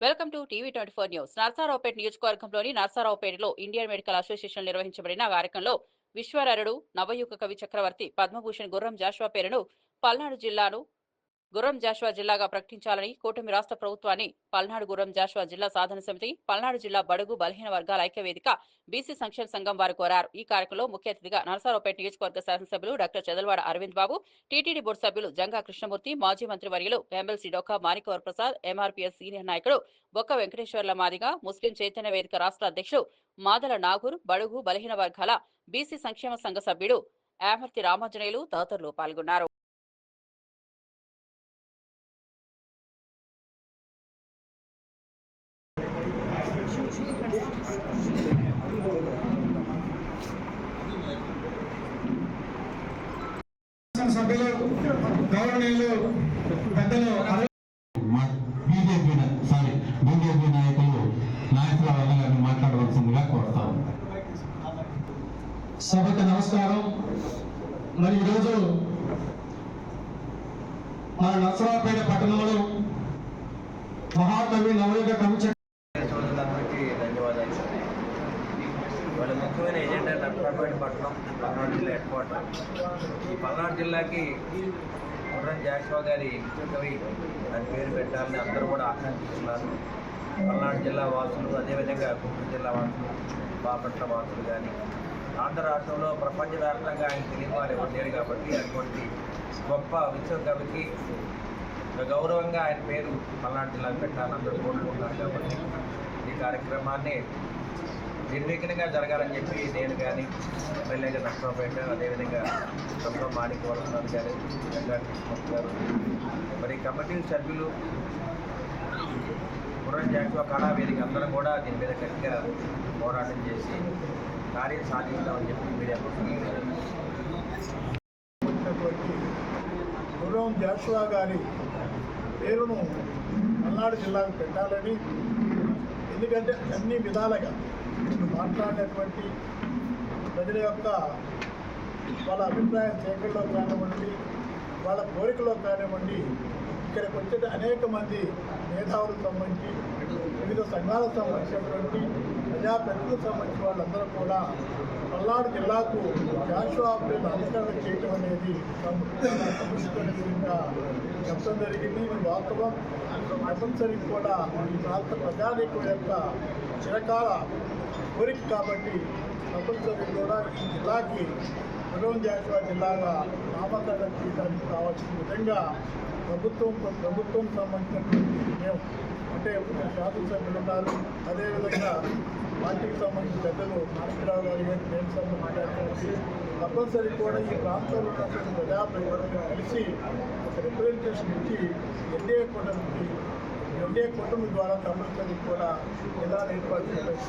Welcome to TV twenty four news. Narasaraopet నియోజకవర్గంలోని నర్సారావుపేటలో Indian medical association నిర్వహించబడిన కార్యక్రమంలో విశ్వరరుడు నవయుగ కవి చక్రవర్తి పద్మభూషణ్ గుర్రం జాషువా పేరును పల్నాడు జిల్లాను గుర్రం జాషువా జిల్లాగా ప్రకటించాలని కూటమి రాష్ట్ర ప్రభుత్వాన్ని పల్నాడు గుర్రం జాషువా జిల్లా సాధన సమితి పల్నాడు జిల్లా బడుగు బలహీన వర్గాల ఐక్యవేదిక బీసీ సంక్షేమ సంఘం వారు కోరారు. ఈ కార్యక్రమంలో ముఖ్య అతిథిగా నరసరావుపేట నియోజకవర్గ శాసనసభ్యులు doctor Chadalavada Aravind Babu TTD board సభ్యులు జంగా కృష్ణమూర్తి మాజీ మంత్రి వర్యులు MLC Dokka Manikyavara Prasad MRPS senior నాయకుడు బొక్క వెంకటేశ్వర్ల మాదిగా ముస్లిం చైతన్య వేదిక రాష్ట్ర అధ్యక్షుడు మాదల నాగూర్ బడుగు బలహీన వర్గాల బీసీ సంక్షేమ సంఘ సభ్యుడు ఆమర్తి రామాంజనేయులు తదితరులు పాల్గొన్నారు. సభ్యులు గౌరవనీయులు పెద్దలు బీజేపీ సారీ బీజేపీ నాయకులు నాయకుల వల్ల మాట్లాడవలసిందిగా కోరుతాను సభకు నమస్కారం. మరి ఈరోజు మన నర్సరావుపేట పట్టణంలో మహాకవి నవయుగ కవి జిల్లా హెడ్ క్వార్టర్ ఈ పల్నాడు జిల్లాకి కుర్రం జాషువా గారి కవి దాని పేరు పెట్టాలని అందరూ కూడా ఆకాంక్షిస్తున్నారు. పల్నాడు జిల్లా వాసులు అదేవిధంగా గుంటూరు జిల్లా వాసులు బాపట్ల వాసులు కానీ ఆంధ్ర రాష్ట్రంలో ప్రపంచవ్యాప్తంగా ఆయన తెలియని వారు ఎవరు లేరు కాబట్టి అటువంటి గొప్ప విశ్వకవికి ఒక గౌరవంగా ఆయన పేరు పల్నాడు జిల్లాకు పెట్టాలని అందరూ కోరుకుంటున్నారు కాబట్టి ఈ కార్యక్రమాన్ని నిర్వీకంగా జరగాలని చెప్పి నేను కానీ ఎమ్మెల్యేగా నష్టపేట అదేవిధంగా డాక్టర్ మాణిక వరసనాథ్ కానీ గంగా కృష్ణమూర్తి గారు. మరి కమిటీ సభ్యులు పురం జాషువా కళావేదిక అందరూ కూడా దీని మీద గట్టిగా పోరాటం చేసి కార్యం సాధిస్తామని చెప్పి మీడియా వచ్చినటువంటి గుర్రం జాషువా గారి పేరును పల్నాడు జిల్లాకు పెట్టాలని ఎందుకంటే అన్ని విధాలుగా మాట్లాడినటువంటి ప్రజల యొక్క వాళ్ళ అభిప్రాయం సేకరణలో కానివ్వండి వాళ్ళ కోరికలో కానివ్వండి ఇక్కడికి వచ్చే అనేక మంది మేధావులకు సంబంధించి వివిధ సంఘాలకు సంబంధించినటువంటి ప్రజాప్రతినిధులకు సంబంధించిన వాళ్ళందరూ కూడా పల్నాడు జిల్లాకు జాషువా పేరు చేయడం చేయటం అనేది సంస్కృతిగా చెప్పడం జరిగింది. ఇది వాస్తవం తప్పనిసరికి కూడా ఈ ప్రాంత ప్రజానీకం యొక్క చిరకాల కోరిక కాబట్టి తప్పనిసరి కూడా ఈ జిల్లాకి గురం జాషువా జిల్లాగా నామకరణం చేయడానికి కావాల్సిన విధంగా ప్రభుత్వం ప్రభుత్వం సంబంధించినటువంటి మేము అంటే శాసనసభ్యులు ఉన్నారు. అదేవిధంగా పార్టీకి సంబంధించిన పెద్దలు మాణికరావు గారు కానీ నేను సంబంధించి తప్పనిసరి కూడా ఈ ప్రాంతంలో ఉన్నటువంటి ప్రజాప్రతినిధులు కలిసి ఒక రిప్రజెంటేషన్ ఇచ్చి ఎన్డీఏ కూటమికి ఎన్డీఏ కుటుంబం ద్వారా తమిళ కూడా ఎలా ఏర్పాటు చేయడానికి